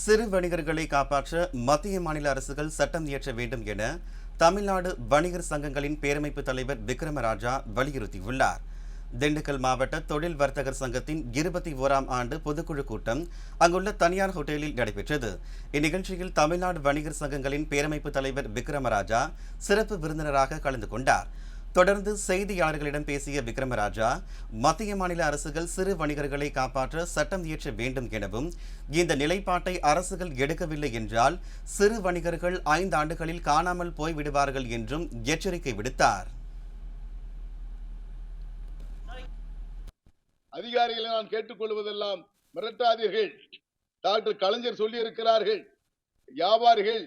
சிறு வணிகர்களை காப்பாற்ற மத்திய மாநில அரசுகள் சட்டம் இயற்ற வேண்டும் என தமிழ்நாடு வணிகர் சங்கங்களின் பேரமைப்பு தலைவர் விக்ரமராஜா வலியுறுத்தியுள்ளார். திண்டுக்கல் மாவட்ட தொழில் வர்த்தகர் சங்கத்தின் இருபத்தி ஓராம் ஆண்டு பொதுக்குழு கூட்டம் அங்குள்ள தனியார் ஹோட்டலில் நடைபெற்றது. இந்நிகழ்ச்சியில் தமிழ்நாடு வணிகர் சங்கங்களின் பேரமைப்பு தலைவர் விக்ரமராஜா சிறப்பு விருந்தினராக கலந்து கொண்டார். தொடர்ந்து செய்தியாளர்களிடம் பேசிய விக்ரமராஜா மத்திய மாநில அரசுகள் சிறு வணிகர்களை காப்பாற்ற சட்டம் இயற்ற வேண்டும் எனவும் இந்த நிலைப்பாட்டை அரசுகள் எடுக்கவில்லை என்றால் சிறு வணிகர்கள் ஐந்து ஆண்டுகளில் காணாமல் போய்விடுவார்கள் என்றும் எச்சரிக்கை விடுத்தார். அதிகாரிகளை நான் கேட்டுக்கொள்வதெல்லாம் மிரட்டாதீர்கள். டாக்டர் கலைஞர் சொல்லி இருக்கிறார்கள் வியாபாரிகள்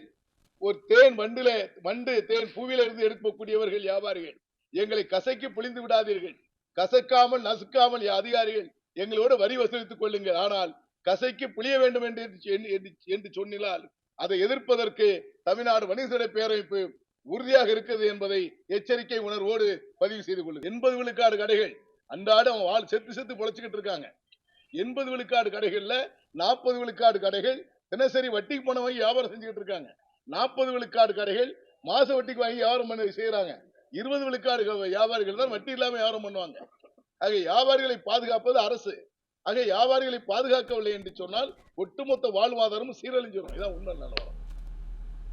ஒரு தேன் வண்டில வண்டு தேன் பூவில இருந்து எடுக்கக்கூடியவர்கள் வியாபாரிகள். எங்களை கசக்கி பிழிந்து விடாதீர்கள். கசக்காமல் நசுக்காமல் அதிகாரிகள் எங்களோடு வரி வசூலித்துக் கொள்ளுங்கள். ஆனால் கசைக்கு புளிய வேண்டும் என்று என்று- சொன்னால் அதை எதிர்ப்பதற்கு தமிழ்நாடு வணிகசடை பேரமைப்பு உறுதியாக இருக்கிறது என்பதை எச்சரிக்கை உணர்வோடு பதிவு செய்து கொள்ளும் எண்பது விழுக்காடு கடைகள் அன்றாடம் வாழ் செத்து செத்து பொழைச்சிக்கிட்டு இருக்காங்க. எண்பது விழுக்காடு கடைகள்ல நாற்பது விழுக்காடு கடைகள் தினசரி வட்டிக்கு பணம் வாங்கி வியாபாரம் செஞ்சுக்கிட்டு இருக்காங்க. நாற்பது விழுக்காடு கடைகள் மாச வட்டிக்கு வாங்கி வியாபாரம் பண்ணி செய்யறாங்க இருபது விழுக்காடு வியாபாரிகள் தான் வட்டி இல்லாம வியாபாரம் பண்ணுவாங்க. ஆக வியாபாரிகளை பாதுகாப்பது அரசு. ஆக வியாபாரிகளை பாதுகாக்கவில்லை என்று சொன்னால் ஒட்டுமொத்த வாழ்வாதாரமும் சீரழிஞ்சிடும் இதான் உண்மை நிலவரம்.